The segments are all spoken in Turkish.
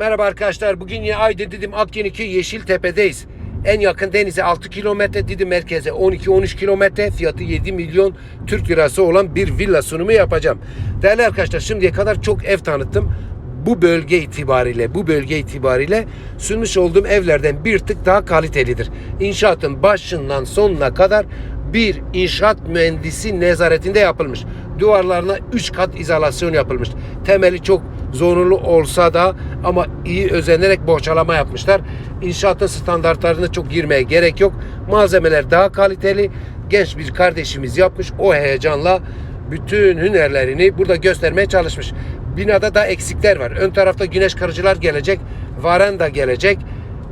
Merhaba arkadaşlar. Bugün yine Aydın Didim Akyenköy Yeşiltepe'deyiz. En yakın denize 6 kilometre, Didim merkeze 12-13 kilometre, fiyatı 7 milyon Türk lirası olan bir villa sunumu yapacağım. Değerli arkadaşlar şimdiye kadar çok ev tanıttım. Bu bölge itibariyle, bu bölge itibariyle sunmuş olduğum evlerden bir tık daha kalitelidir. İnşaatın başından sonuna kadar bir inşaat mühendisi nezaretinde yapılmış. Duvarlarına 3 kat izolasyon yapılmış. Temeli çok zorunlu olsa da ama iyi özenerek bohçalama yapmışlar. İnşaatın standartlarına çok girmeye gerek yok. Malzemeler daha kaliteli. Genç bir kardeşimiz yapmış. O heyecanla bütün hünerlerini burada göstermeye çalışmış. Binada da eksikler var. Ön tarafta güneş kırıcılar gelecek. Varanda gelecek.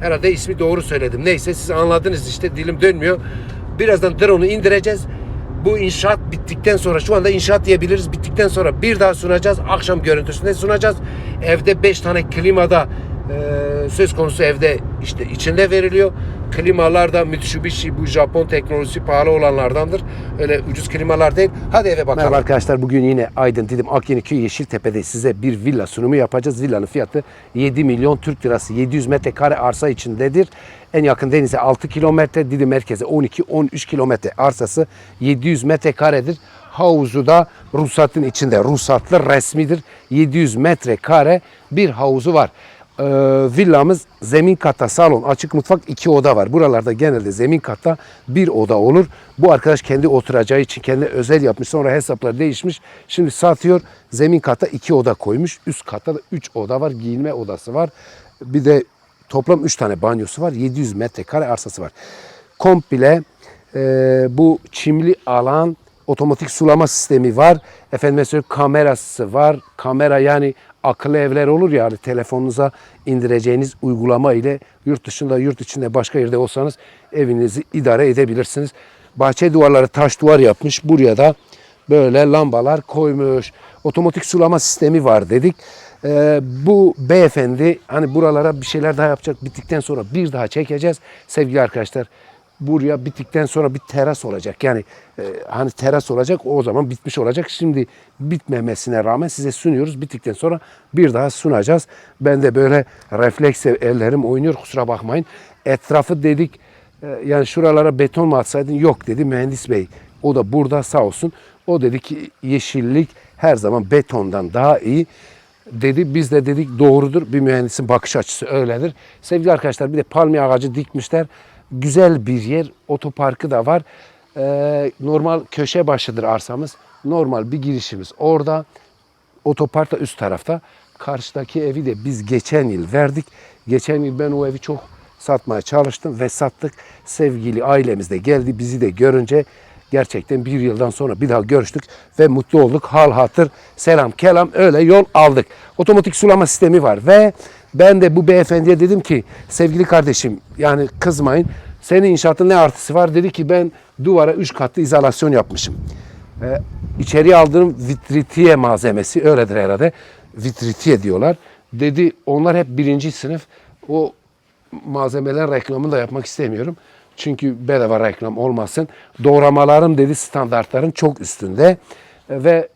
Herhalde ismi doğru söyledim. Neyse siz anladınız işte dilim dönmüyor. Birazdan drone'u indireceğiz. Bu inşaat bittikten sonra şu anda inşaat diyebiliriz. Bittikten sonra bir daha sunacağız. Akşam görüntüsünde sunacağız. Evde 5 tane klimada e, söz konusu evde işte içinde veriliyor. Klimalar da Mitsubishi bu Japon teknolojisi pahalı olanlardandır. Öyle ucuz klimalar değil. Hadi eve bakalım. Merhaba arkadaşlar. Bugün yine Aydın Didim Akyenköy Yeşiltepe'de size bir villa sunumu yapacağız. Villanın fiyatı 7 milyon Türk lirası. 700 metrekare arsa içindedir. En yakın denize 6 kilometre, Didim merkeze 12-13 kilometre arsası 700 metrekaredir. Havuzu da ruhsatın içinde. Ruhsatlı resmidir. 700 metrekare bir havuzu var. Ee, villamız zemin katta salon, açık mutfak iki oda var. Buralarda genelde zemin katta bir oda olur. Bu arkadaş kendi oturacağı için kendi özel yapmış. Sonra hesaplar değişmiş. Şimdi satıyor. Zemin katta iki oda koymuş. Üst katta da üç oda var. Giyinme odası var. Bir de toplam üç tane banyosu var. 700 metrekare arsası var. Komple e, bu çimli alan otomatik sulama sistemi var. Efendim mesela kamerası var. Kamera yani akıllı evler olur ya hani telefonunuza indireceğiniz uygulama ile yurt dışında yurt içinde başka yerde olsanız evinizi idare edebilirsiniz. Bahçe duvarları taş duvar yapmış. Buraya da böyle lambalar koymuş. Otomatik sulama sistemi var dedik. Ee, bu beyefendi hani buralara bir şeyler daha yapacak bittikten sonra bir daha çekeceğiz. Sevgili arkadaşlar buraya bittikten sonra bir teras olacak. Yani e, hani teras olacak o zaman bitmiş olacak. Şimdi bitmemesine rağmen size sunuyoruz. Bittikten sonra bir daha sunacağız. Ben de böyle refleks ellerim oynuyor kusura bakmayın. Etrafı dedik e, yani şuralara beton mu atsaydın? Yok dedi mühendis bey. O da burada sağ olsun. O dedi ki yeşillik her zaman betondan daha iyi dedi. Biz de dedik doğrudur. Bir mühendisin bakış açısı öyledir. Sevgili arkadaşlar bir de palmiye ağacı dikmişler. Güzel bir yer. Otoparkı da var. Ee, normal köşe başıdır arsamız. Normal bir girişimiz orada. Otopark da üst tarafta. Karşıdaki evi de biz geçen yıl verdik. Geçen yıl ben o evi çok satmaya çalıştım ve sattık. Sevgili ailemiz de geldi bizi de görünce gerçekten bir yıldan sonra bir daha görüştük ve mutlu olduk. Hal hatır, selam, kelam öyle yol aldık. Otomatik sulama sistemi var ve ben de bu beyefendiye dedim ki sevgili kardeşim yani kızmayın senin inşaatın ne artısı var? Dedi ki ben duvara 3 katlı izolasyon yapmışım. Ee, içeriye aldığım vitritiye malzemesi öyledir herhalde. Vitritiye diyorlar. Dedi onlar hep birinci sınıf. O malzemeler reklamını da yapmak istemiyorum. Çünkü bedava reklam olmasın. Doğramalarım dedi standartların çok üstünde. Ve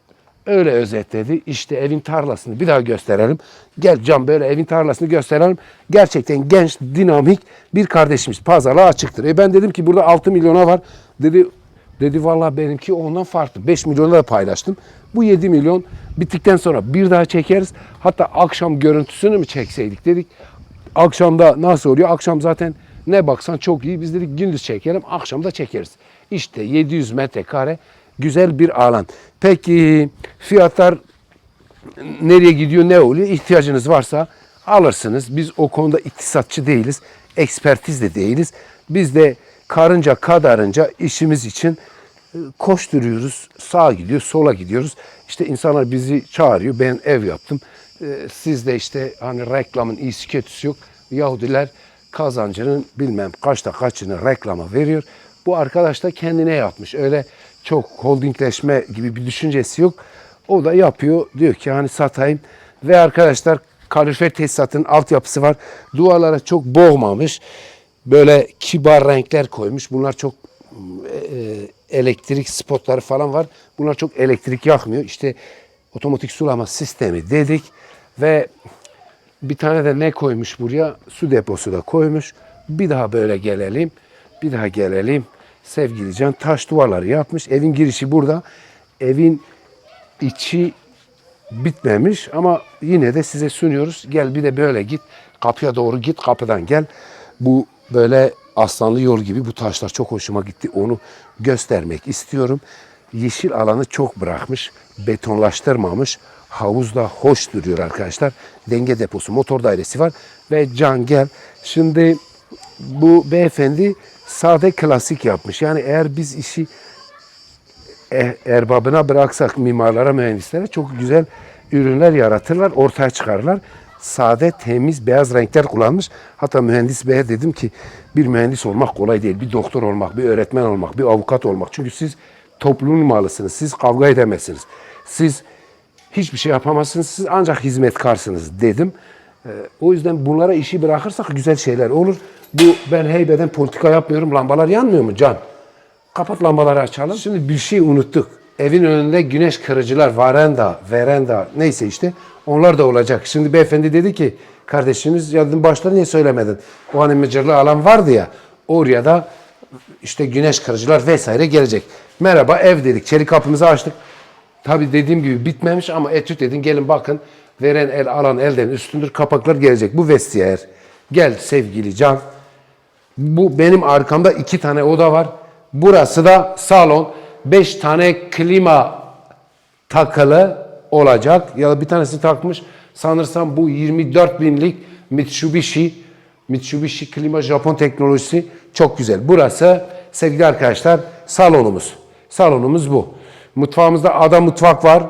öyle özetledi. İşte evin tarlasını bir daha gösterelim. Gel Can böyle evin tarlasını gösterelim. Gerçekten genç, dinamik bir kardeşimiz. Pazarlığa açıktır. E ben dedim ki burada 6 milyona var. Dedi dedi vallahi benimki ondan farklı. 5 milyona da paylaştım. Bu 7 milyon bittikten sonra bir daha çekeriz. Hatta akşam görüntüsünü mü çekseydik dedik. Akşamda nasıl oluyor? Akşam zaten ne baksan çok iyi. Biz dedik gündüz çekelim, akşam da çekeriz. İşte 700 metrekare güzel bir alan. Peki fiyatlar nereye gidiyor, ne oluyor? İhtiyacınız varsa alırsınız. Biz o konuda iktisatçı değiliz, ekspertiz de değiliz. Biz de karınca kadarınca işimiz için e, koşturuyoruz. Sağa gidiyor, sola gidiyoruz. İşte insanlar bizi çağırıyor. Ben ev yaptım. E, Siz de işte hani reklamın iyisi kötüsü yok. Yahudiler kazancının bilmem kaçta kaçını reklama veriyor. Bu arkadaş da kendine yapmış. Öyle çok holdingleşme gibi bir düşüncesi yok. O da yapıyor. Diyor ki hani satayım. Ve arkadaşlar kalorifer tesisatının altyapısı var. Duvarlara çok boğmamış. Böyle kibar renkler koymuş. Bunlar çok e, elektrik spotları falan var. Bunlar çok elektrik yakmıyor. İşte otomatik sulama sistemi dedik ve Bir tane de ne koymuş buraya? Su deposu da koymuş. Bir daha böyle gelelim. Bir daha gelelim. Sevgili Can taş duvarları yapmış. Evin girişi burada. Evin içi bitmemiş ama yine de size sunuyoruz. Gel bir de böyle git. Kapıya doğru git. Kapıdan gel. Bu böyle aslanlı yol gibi bu taşlar çok hoşuma gitti. Onu göstermek istiyorum. Yeşil alanı çok bırakmış. Betonlaştırmamış. Havuz da hoş duruyor arkadaşlar. Denge deposu, motor dairesi var. Ve can gel. Şimdi bu beyefendi sade klasik yapmış. Yani eğer biz işi e- erbabına bıraksak mimarlara, mühendislere çok güzel ürünler yaratırlar, ortaya çıkarırlar. Sade, temiz, beyaz renkler kullanmış. Hatta mühendis beye dedim ki bir mühendis olmak kolay değil. Bir doktor olmak, bir öğretmen olmak, bir avukat olmak. Çünkü siz toplumun malısınız. Siz kavga edemezsiniz. Siz hiçbir şey yapamazsınız. Siz ancak hizmetkarsınız dedim. Ee, o yüzden bunlara işi bırakırsak güzel şeyler olur. Bu ben heybeden politika yapmıyorum. Lambalar yanmıyor mu Can? Kapat lambaları açalım. Şimdi bir şey unuttuk. Evin önünde güneş kırıcılar, varenda, verenda neyse işte onlar da olacak. Şimdi beyefendi dedi ki kardeşimiz ya dedim başta niye söylemedin? O hani mıcırlı alan vardı ya oraya da işte güneş kırıcılar vesaire gelecek. Merhaba ev dedik. Çelik kapımızı açtık. Tabi dediğim gibi bitmemiş ama etüt edin gelin bakın. Veren el alan elden üstündür. Kapaklar gelecek. Bu vestiyer. Gel sevgili Can. Bu benim arkamda iki tane oda var. Burası da salon. Beş tane klima takılı olacak. Ya da bir tanesi takmış. Sanırsam bu 24 binlik Mitsubishi. Mitsubishi klima Japon teknolojisi. Çok güzel. Burası sevgili arkadaşlar salonumuz. Salonumuz bu. Mutfağımızda ada mutfak var.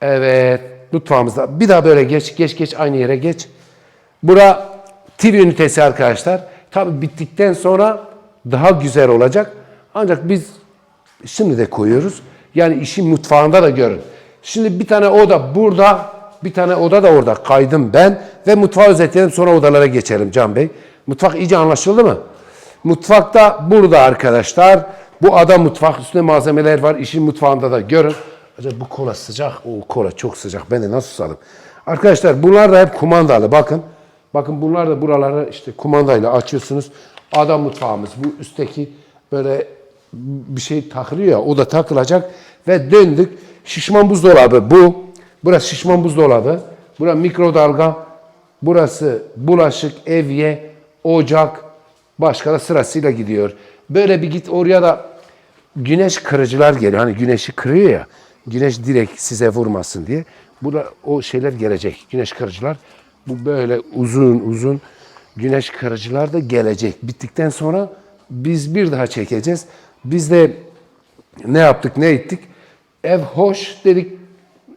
Evet. Mutfağımızda. Bir daha böyle geç. Geç geç aynı yere geç. Bura TV ünitesi arkadaşlar. Tabi bittikten sonra daha güzel olacak. Ancak biz şimdi de koyuyoruz. Yani işin mutfağında da görün. Şimdi bir tane oda burada, bir tane oda da orada kaydım ben ve mutfağı özetleyelim sonra odalara geçelim Can Bey. Mutfak iyice anlaşıldı mı? Mutfakta burada arkadaşlar. Bu ada mutfak üstünde malzemeler var. İşin mutfağında da görün. Acaba bu kola sıcak. O kola çok sıcak. Ben de nasıl susadım. Arkadaşlar bunlar da hep kumandalı. Bakın. Bakın bunlar da buraları işte kumandayla açıyorsunuz. Ada mutfağımız. Bu üstteki böyle bir şey takılıyor. O da takılacak. Ve döndük. Şişman buzdolabı bu. Burası şişman buzdolabı. Burası mikrodalga. Burası bulaşık, evye, ocak. Başka da sırasıyla gidiyor. Böyle bir git oraya da güneş kırıcılar geliyor. Hani güneşi kırıyor ya. Güneş direkt size vurmasın diye. Burada o şeyler gelecek. Güneş kırıcılar. Bu böyle uzun uzun güneş kırıcılar da gelecek. Bittikten sonra biz bir daha çekeceğiz. Biz de ne yaptık, ne ettik? Ev hoş dedik,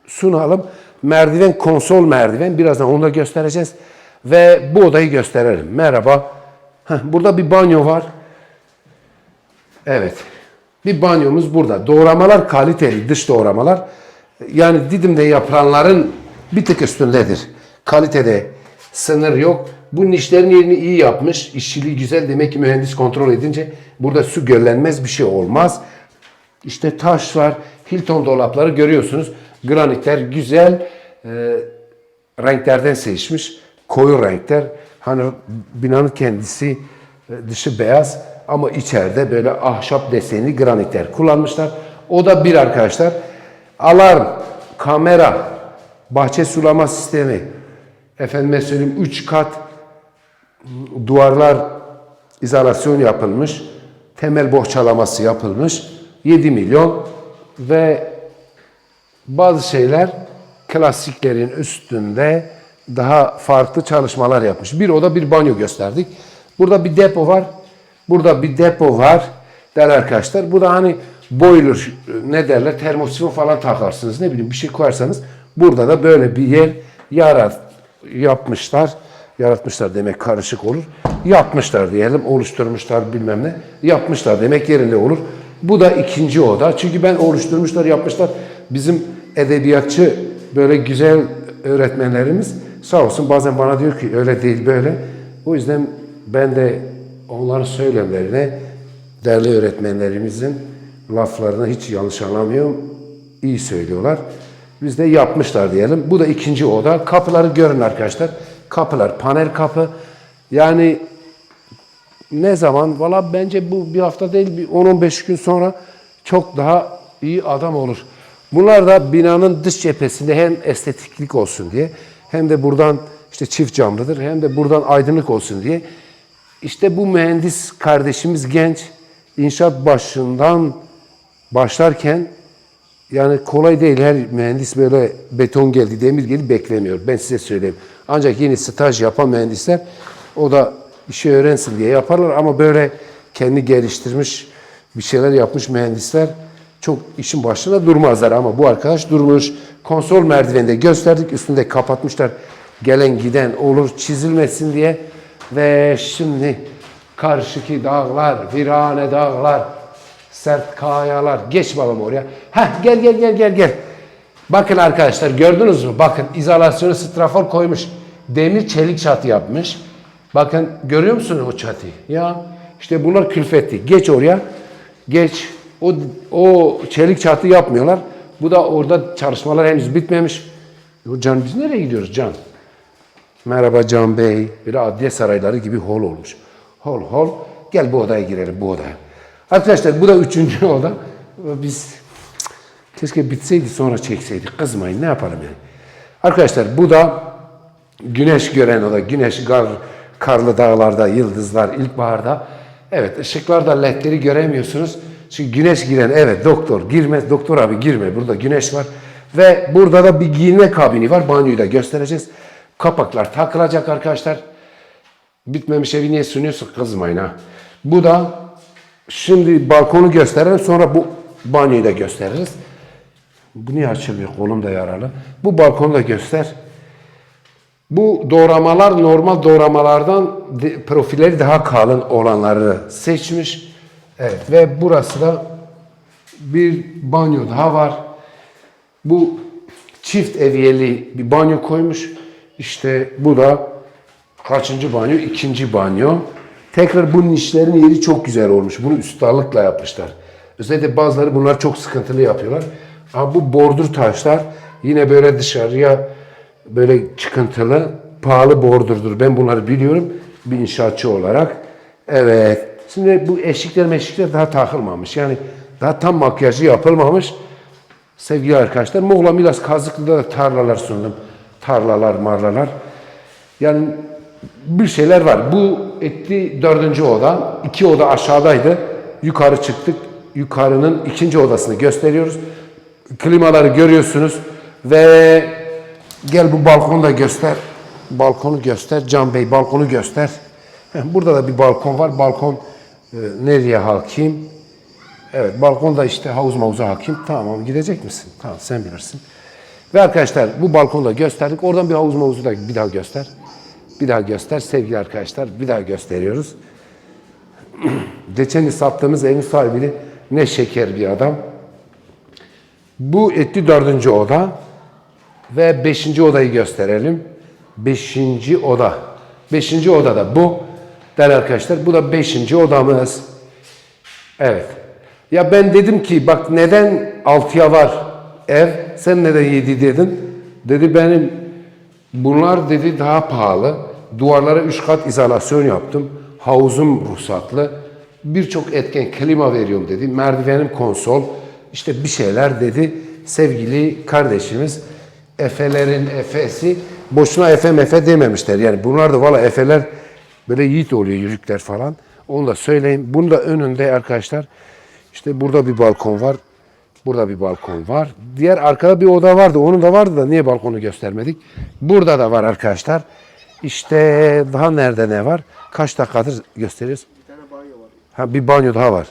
sunalım. Merdiven, konsol merdiven. Birazdan onu da göstereceğiz. Ve bu odayı gösterelim. Merhaba. Heh, burada bir banyo var. Evet. Bir banyomuz burada. Doğramalar kaliteli, dış doğramalar. Yani Didim'de yapılanların bir tık üstündedir. Kalitede sınır yok. Bu nişlerin yerini iyi yapmış. İşçiliği güzel. Demek ki mühendis kontrol edince burada su göllenmez bir şey olmaz. İşte taş var. Hilton dolapları görüyorsunuz. Granitler güzel. e, renklerden seçmiş. Koyu renkler. Hani binanın kendisi dışı beyaz ama içeride böyle ahşap desenli granitler kullanmışlar. O da bir arkadaşlar. Alarm, kamera, bahçe sulama sistemi, efendime söyleyeyim 3 kat duvarlar izolasyon yapılmış, temel bohçalaması yapılmış, 7 milyon ve bazı şeyler klasiklerin üstünde daha farklı çalışmalar yapmış. Bir oda bir banyo gösterdik. Burada bir depo var. Burada bir depo var. Değerli arkadaşlar. Bu da hani boiler ne derler termosifon falan takarsınız. Ne bileyim bir şey koyarsanız burada da böyle bir yer yarat yapmışlar. Yaratmışlar demek karışık olur. Yapmışlar diyelim. Oluşturmuşlar bilmem ne. Yapmışlar demek yerinde olur. Bu da ikinci oda. Çünkü ben oluşturmuşlar yapmışlar. Bizim edebiyatçı böyle güzel öğretmenlerimiz sağ olsun bazen bana diyor ki öyle değil böyle. O yüzden ben de onların söylemlerine değerli öğretmenlerimizin laflarını hiç yanlış anlamıyorum. İyi söylüyorlar. Biz de yapmışlar diyelim. Bu da ikinci oda. Kapıları görün arkadaşlar. Kapılar panel kapı. Yani ne zaman? Valla bence bu bir hafta değil bir 10-15 gün sonra çok daha iyi adam olur. Bunlar da binanın dış cephesinde hem estetiklik olsun diye hem de buradan işte çift camlıdır hem de buradan aydınlık olsun diye. İşte bu mühendis kardeşimiz genç inşaat başından başlarken yani kolay değil her mühendis böyle beton geldi, demir geldi beklemiyor. Ben size söyleyeyim. Ancak yeni staj yapan mühendisler o da işi öğrensin diye yaparlar ama böyle kendi geliştirmiş bir şeyler yapmış mühendisler çok işin başına durmazlar ama bu arkadaş durmuş. Konsol merdiveninde gösterdik üstünde kapatmışlar. Gelen giden olur çizilmesin diye ve şimdi karşıki dağlar, virane dağlar, sert kayalar. Geç babam oraya. Heh gel gel gel gel gel. Bakın arkadaşlar gördünüz mü? Bakın izolasyonu strafor koymuş. Demir çelik çatı yapmış. Bakın görüyor musunuz o çatıyı? Ya işte bunlar külfetli. Geç oraya. Geç. O, o çelik çatı yapmıyorlar. Bu da orada çalışmalar henüz bitmemiş. Can biz nereye gidiyoruz Can? Merhaba Can Bey. Bir adliye sarayları gibi hol olmuş. Hol hol. Gel bu odaya girelim bu odaya. Arkadaşlar bu da üçüncü oda. Biz keşke bitseydi sonra çekseydik. Kızmayın ne yapalım yani. Arkadaşlar bu da güneş gören oda. Güneş kar, karlı dağlarda, yıldızlar, ilkbaharda. Evet ışıklarda ledleri göremiyorsunuz. Çünkü güneş giren evet doktor girme doktor abi girme burada güneş var. Ve burada da bir giyinme kabini var. Banyoyu da göstereceğiz. Kapaklar takılacak arkadaşlar. Bitmemiş evi niye sunuyorsun kızmayın ha. Bu da şimdi balkonu gösterelim sonra bu banyoyu da gösteririz. Bu niye açılmıyor? Kolum da yaralı. Bu balkonu da göster. Bu doğramalar normal doğramalardan profilleri daha kalın olanları seçmiş. Evet ve burası da bir banyo daha var. Bu çift eviyeli bir banyo koymuş. İşte bu da kaçıncı banyo? İkinci banyo. Tekrar bu nişlerin yeri çok güzel olmuş. Bunu ustalıkla yapmışlar. Özellikle bazıları bunlar çok sıkıntılı yapıyorlar. Ama bu bordür taşlar yine böyle dışarıya böyle çıkıntılı, pahalı bordurdur. Ben bunları biliyorum bir inşaatçı olarak. Evet. Şimdi bu eşikler meşikler daha takılmamış. Yani daha tam makyajı yapılmamış. Sevgili arkadaşlar, Muğla Milas Kazıklı'da da tarlalar sundum. Tarlalar, marlalar. Yani bir şeyler var. Bu etti dördüncü oda. İki oda aşağıdaydı. Yukarı çıktık. Yukarının ikinci odasını gösteriyoruz. Klimaları görüyorsunuz. Ve gel bu balkonu da göster. Balkonu göster. Can Bey balkonu göster. Burada da bir balkon var. Balkon e, nereye hakim? Evet balkonda işte havuz mavuza hakim. Tamam gidecek misin? Tamam sen bilirsin. Ve arkadaşlar bu balkonda gösterdik. Oradan bir havuz mavuzu da bir daha göster. Bir daha göster sevgili arkadaşlar. Bir daha gösteriyoruz. Geçen yıl sattığımız evin sahibini ne şeker bir adam. Bu etti dördüncü oda. Ve beşinci odayı gösterelim. Beşinci oda. Beşinci oda da bu. Değerli arkadaşlar bu da beşinci odamız. Evet. Ya ben dedim ki bak neden altıya var ev, sen neden yedi dedin. Dedi benim bunlar dedi daha pahalı. Duvarlara üç kat izolasyon yaptım. Havuzum ruhsatlı. Birçok etken klima veriyorum dedi. Merdivenim konsol. İşte bir şeyler dedi. Sevgili kardeşimiz Efelerin Efesi boşuna Efe mefe dememişler. Yani bunlar da valla Efeler böyle yiğit oluyor yürükler falan. Onu da söyleyeyim. Bunun da önünde arkadaşlar işte burada bir balkon var. Burada bir balkon var. Diğer arkada bir oda vardı. Onun da vardı da niye balkonu göstermedik? Burada da var arkadaşlar. İşte daha nerede ne var? Kaç dakikadır gösteriyoruz? Bir tane banyo var. Ha bir banyo daha var.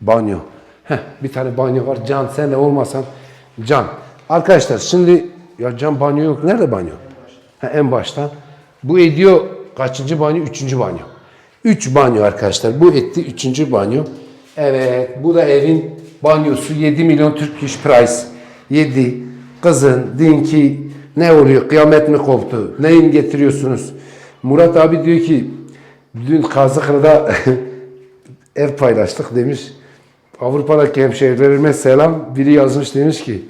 Banyo. Heh, bir tane banyo var. Can sen de olmasan Can. Arkadaşlar şimdi ya Can banyo yok. Nerede banyo? Ha, en başta. Bu ediyor kaçıncı banyo? Üçüncü banyo. Üç banyo arkadaşlar. Bu etti üçüncü banyo. Evet. Bu da evin banyosu. 7 milyon Turkish price. 7. Kızın dinki ne oluyor? Kıyamet mi koptu? Neyin getiriyorsunuz? Murat abi diyor ki dün Kazıklı'da ev paylaştık demiş. Avrupa'daki hemşehrilerime selam. Biri yazmış demiş ki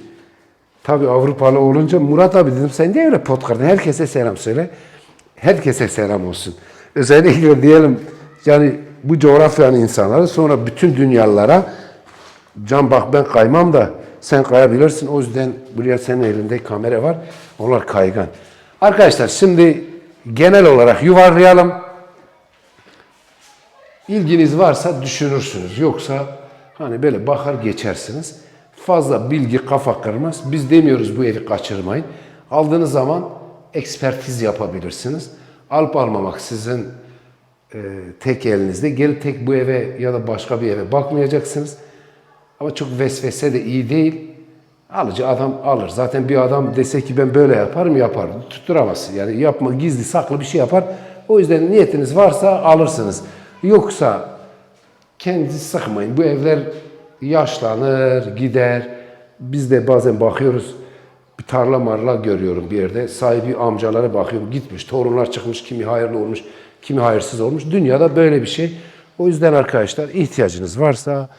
Tabii Avrupalı olunca Murat abi dedim sen niye öyle pot kırdın? Herkese selam söyle. herkese selam olsun. Özellikle diyelim yani bu coğrafyanın insanları sonra bütün dünyalara Can bak ben kaymam da sen kayabilirsin. O yüzden buraya senin elinde kamera var. Onlar kaygan. Arkadaşlar şimdi genel olarak yuvarlayalım. İlginiz varsa düşünürsünüz. Yoksa hani böyle bakar geçersiniz. Fazla bilgi kafa kırmaz. Biz demiyoruz bu evi kaçırmayın. Aldığınız zaman ekspertiz yapabilirsiniz. Alıp almamak sizin e, tek elinizde. Gelip tek bu eve ya da başka bir eve bakmayacaksınız. Ama çok vesvese de iyi değil. Alıcı adam alır. Zaten bir adam dese ki ben böyle yaparım yapar. Tutturamazsın. Yani yapma gizli saklı bir şey yapar. O yüzden niyetiniz varsa alırsınız. Yoksa kendinizi sıkmayın. Bu evler yaşlanır, gider. Biz de bazen bakıyoruz. Bir tarla marla görüyorum bir yerde. Sahibi amcalara bakıyorum. Gitmiş. Torunlar çıkmış. Kimi hayırlı olmuş, kimi hayırsız olmuş. Dünyada böyle bir şey. O yüzden arkadaşlar ihtiyacınız varsa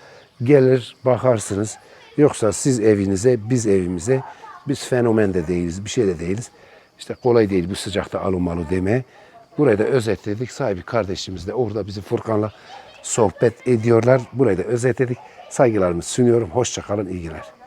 gelir bakarsınız. Yoksa siz evinize, biz evimize, biz fenomen de değiliz, bir şey de değiliz. İşte kolay değil bu sıcakta alınmalı deme. Burayı da özetledik. Sahibi kardeşimiz de orada bizi Furkan'la sohbet ediyorlar. Burayı da özetledik. Saygılarımı sunuyorum. Hoşçakalın, iyi günler.